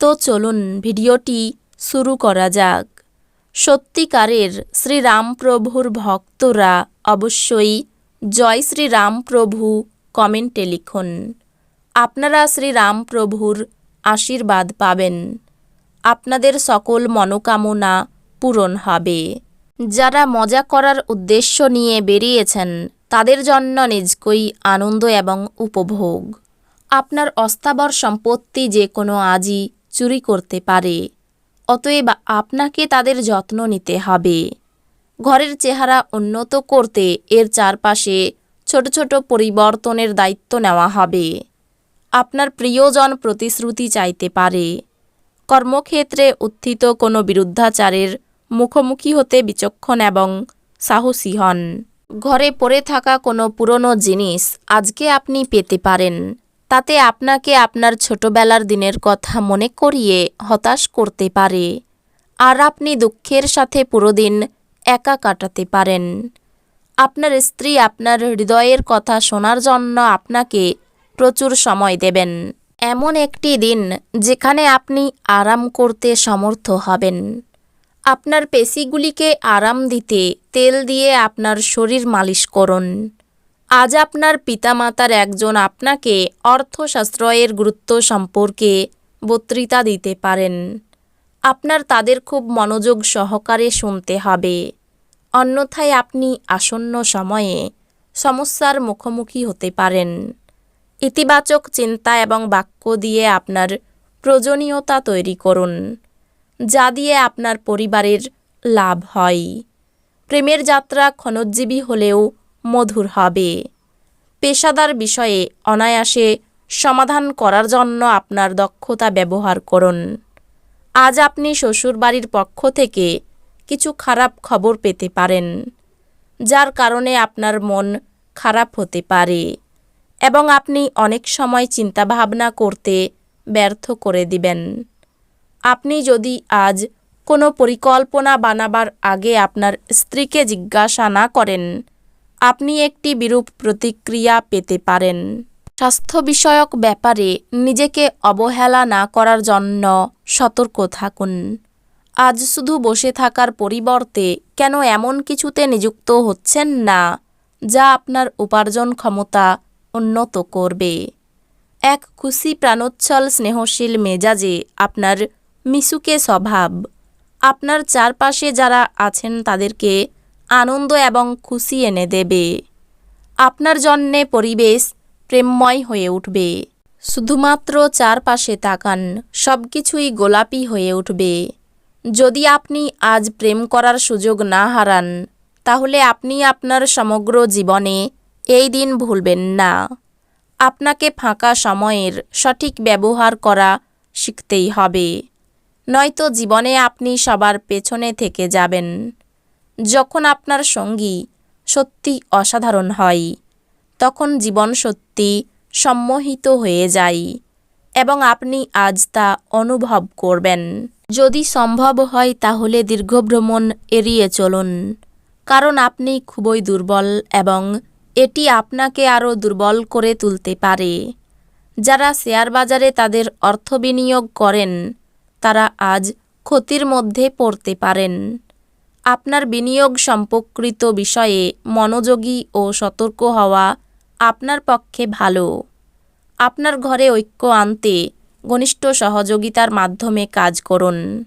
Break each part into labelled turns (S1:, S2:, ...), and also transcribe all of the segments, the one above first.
S1: তো চলুন ভিডিওটি শুরু করা যাক। সত্যিকারের শ্রীরামপ্রভুর ভক্তরা অবশ্যই জয় শ্রীরামপ্রভু কমেন্টে লিখুন। আপনারা শ্রীরামপ্রভুর আশীর্বাদ পাবেন। আপনাদের সকল মনোকামনা পূরণ হবে। যারা মজা করার উদ্দেশ্য নিয়ে বেরিয়েছেন, তাদের জন্য নিজকই আনন্দ এবং উপভোগ। আপনার অস্থাবর সম্পত্তি যে কোনো আজই চুরি করতে পারে। অতএব আপনাকে তাদের যত্ন নিতে হবে। ঘরের চেহারা উন্নত করতে এর চারপাশে ছোট ছোট পরিবর্তনের দায়িত্ব নেওয়া হবে। আপনার প্রিয়জন প্রতিশ্রুতি চাইতে পারে। কর্মক্ষেত্রে উত্থিত কোনো বিরুদ্ধাচারের মুখোমুখি হতে বিচক্ষণ এবং সাহসী হন। ঘরে পড়ে থাকা কোনো পুরনো জিনিস আজকে আপনি পেতে পারেন। তাতে আপনাকে আপনার ছোটবেলার দিনের কথা মনে করিয়ে হতাশ করতে পারে। আর আপনি দুঃখের সাথে পুরো দিন একা কাটাতে পারেন। আপনার স্ত্রী আপনার হৃদয়ের কথা শোনার জন্য আপনাকে প্রচুর সময় দেবেন। এমন একটি দিন যেখানে আপনি আরাম করতে সমর্থ হবেন। আপনার পেশিগুলিকে আরাম দিতে তেল দিয়ে আপনার শরীর মালিশ করুন। আজ আপনার পিতামাতার একজন আপনাকে অর্থশাস্ত্রয়ের গুরুত্ব সম্পর্কে বক্তৃতা দিতে পারেন। আপনার তাদের খুব মনোযোগ সহকারে শুনতে হবে। অন্যথায় আপনি আসন্ন সময়ে সমস্যার মুখোমুখি হতে পারেন। ইতিবাচক চিন্তা এবং বাক্য দিয়ে আপনার প্রয়োজনীয়তা তৈরি করুন, যা দিয়ে আপনার পরিবারের লাভ হয়। প্রেমের যাত্রা ক্ষণোজ্জীবী হলেও মধুর হবে। পেশাদার বিষয়ে অনায়াসে সমাধান করার জন্য আপনার দক্ষতা ব্যবহার করুন। আজ আপনি শ্বশুরবাড়ির পক্ষ থেকে কিছু খারাপ খবর পেতে পারেন, যার কারণে আপনার মন খারাপ হতে পারে এবং আপনি অনেক সময় চিন্তাভাবনা করতে ব্যর্থ করে দিবেন। আপনি যদি আজ কোনো পরিকল্পনা বানাবার আগে আপনার স্ত্রীকে জিজ্ঞাসা না করেন আপনি একটি বিরূপ প্রতিক্রিয়া পেতে পারেন। স্বাস্থ্য বিষয়ক ব্যাপারে নিজেকে অবহেলা না করার জন্য সতর্ক থাকুন। আজ শুধু বসে থাকার পরিবর্তে কেন এমন কিছুতে নিযুক্ত হচ্ছেন না, যা আপনার উপার্জন ক্ষমতা উন্নত করবে? এক খুশি প্রাণোচ্ছল স্নেহশীল মেজাজে আপনার মিশুকে স্বভাব, আপনার চারপাশে যারা আছেন তাদেরকে আনন্দ এবং খুশি এনে দেবে। আপনার জন্যে পরিবেশ প্রেমময় হয়ে উঠবে। শুধুমাত্র চারপাশে তাকান সব কিছুই গোলাপি হয়ে উঠবে। যদি আপনি আজ প্রেম করার সুযোগ না হারান, তাহলে আপনি আপনার সমগ্র জীবনে এই দিন ভুলবেন না। আপনাকে ফাঁকা সময়ের সঠিক ব্যবহার করা শিখতেই হবে। নয়তো জীবনে আপনি সবার পেছনে থেকে যাবেন। যখন আপনার সঙ্গী সত্যি অসাধারণ হয়, তখন জীবন সত্যি সম্মোহিত হয়ে যায় এবং আপনি আজ তা অনুভব করবেন। যদি সম্ভব হয় তাহলে দীর্ঘ ভ্রমণ এড়িয়ে চলুন, কারণ আপনি খুবই দুর্বল এবং এটি আপনাকে আরও দুর্বল করে তুলতে পারে। যারা শেয়ার বাজারে তাদের অর্থ বিনিয়োগ করেন, তারা আজ ক্ষতির মধ্যে পড়তে পারেন। আপনার বিনিয়োগ সম্পর্কিত বিষয়ে মনোযোগী ও সতর্ক হওয়া আপনার পক্ষে ভালো। আপনার ঘরে ঐক্য আনতে ঘনিষ্ঠ সহযোগিতার মাধ্যমে কাজ করুন।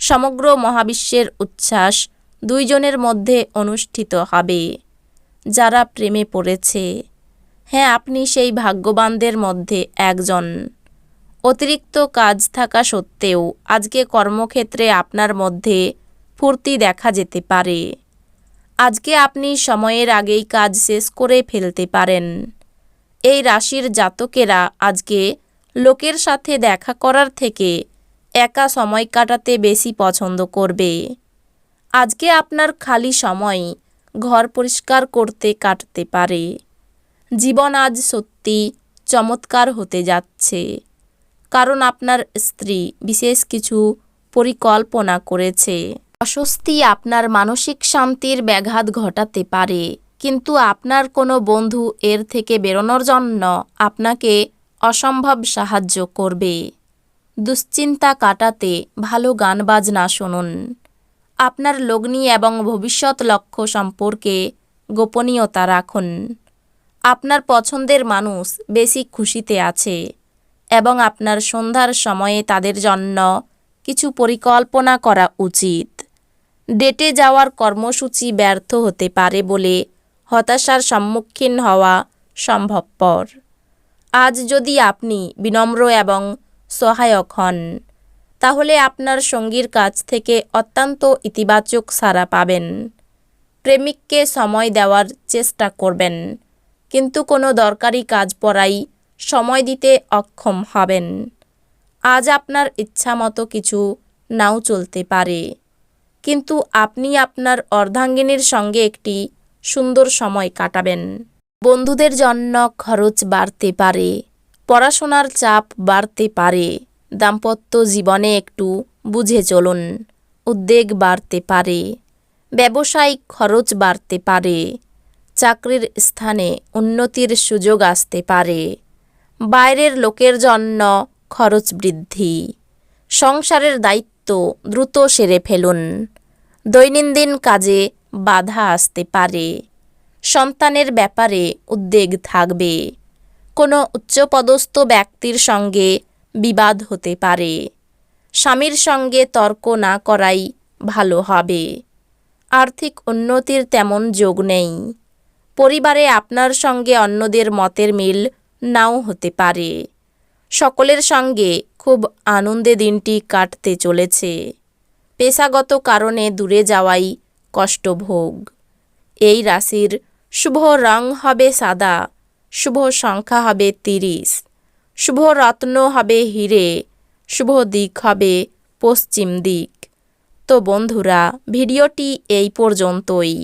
S1: সমগ্র মহাবিশ্বের উচ্ছ্বাস দুইজনের মধ্যে অনুষ্ঠিত হবে। যারা প্রেমে পড়েছে। হ্যাঁ আপনি সেই ভাগ্যবানদের মধ্যে একজন। অতিরিক্ত কাজ থাকা সত্ত্বেও আজকে কর্মক্ষেত্রে আপনার মধ্যে ফুর্তি দেখা যেতে পারে। আজকে আপনি সময়ের আগেই কাজ শেষ করে ফেলতে পারেন। এই রাশির জাতকেরা আজকে লোকের সাথে দেখা করার থেকে একা সময় কাটাতে বেশি পছন্দ করবে। আজকে আপনার খালি সময় ঘর পরিষ্কার করতে কাটতে পারে। জীবন আজ সত্যি চমৎকার হতে যাচ্ছে। কারণ আপনার স্ত্রী বিশেষ কিছু পরিকল্পনা করেছে। অস্বস্তি আপনার মানসিক শান্তির ব্যাঘাত ঘটাতে পারে। কিন্তু আপনার কোনো বন্ধু এর থেকে বেরোনোর জন্য আপনাকে অসম্ভব সাহায্য করবে। দুশ্চিন্তা কাটাতে ভালো গান বাজনা শুনুন। আপনার লগ্নি এবং ভবিষ্যৎ লক্ষ্য সম্পর্কে গোপনীয়তা রাখুন। আপনার পছন্দের মানুষ বেশি খুশিতে আছে এবং আপনার সন্ধ্যার সময়ে তাদের জন্য কিছু পরিকল্পনা করা উচিত। ডেটে যাওয়ার কর্মসূচি ব্যর্থ হতে পারে বলে হতাশার সম্মুখীন হওয়া সম্ভবপর। আজ যদি আপনি বিনম্র এবং সহায়ক হন, তাহলে আপনার সঙ্গীর কাছ থেকে অত্যন্ত ইতিবাচক সাড়া পাবেন। প্রেমিককে সময় দেওয়ার চেষ্টা করবেন, কিন্তু কোনো দরকারি কাজ পড়াই সময় দিতে অক্ষম হবেন। আজ আপনার ইচ্ছামতো কিছু নাও চলতে পারে। কিন্তু আপনি আপনার অর্ধাঙ্গিনীর সঙ্গে একটি সুন্দর সময় কাটাবেন। বন্ধুদের জন্য খরচ বাড়তে পারে, পড়াশোনার চাপ বাড়তে পারে, দাম্পত্য জীবনে একটু বুঝে চলুন, উদ্বেগ বাড়তে পারে, ব্যবসায়িক খরচ বাড়তে পারে, চাকরির স্থানে উন্নতির সুযোগ আসতে পারে, বাইরের লোকের জন্য খরচ বৃদ্ধি, সংসারের দায়িত্ব দ্রুত সেরে ফেলুন। দৈনন্দিন কাজে বাধা আসতে পারে। সন্তানের ব্যাপারে উদ্বেগ থাকবে। কোনো উচ্চপদস্থ ব্যক্তির সঙ্গে বিবাদ হতে পারে। স্বামীর সঙ্গে তর্ক না করাই ভালো হবে। আর্থিক উন্নতির তেমন যোগ নেই। পরিবারে আপনার সঙ্গে অন্যদের মতের মিল নাও হতে পারে। সকলের সঙ্গে খুব আনন্দে দিনটি কাটতে চলেছে। পেশাগত কারণে দূরে যাওয়াই কষ্টভোগ। এই রাশির শুভ রং হবে সাদা, শুভ সংখ্যা হবে তিরিশ, শুভ রত্ন হবে হিরে, শুভ দিক হবে পশ্চিম দিক। তো বন্ধুরা, ভিডিওটি এই পর্যন্তই।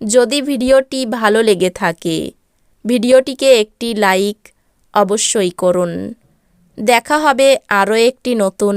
S1: যদি ভিডিওটি ভালো লেগে থাকে, ভিডিওটিকে একটি লাইক অবশ্যই করুন। দেখা হবে আরও একটি নতুন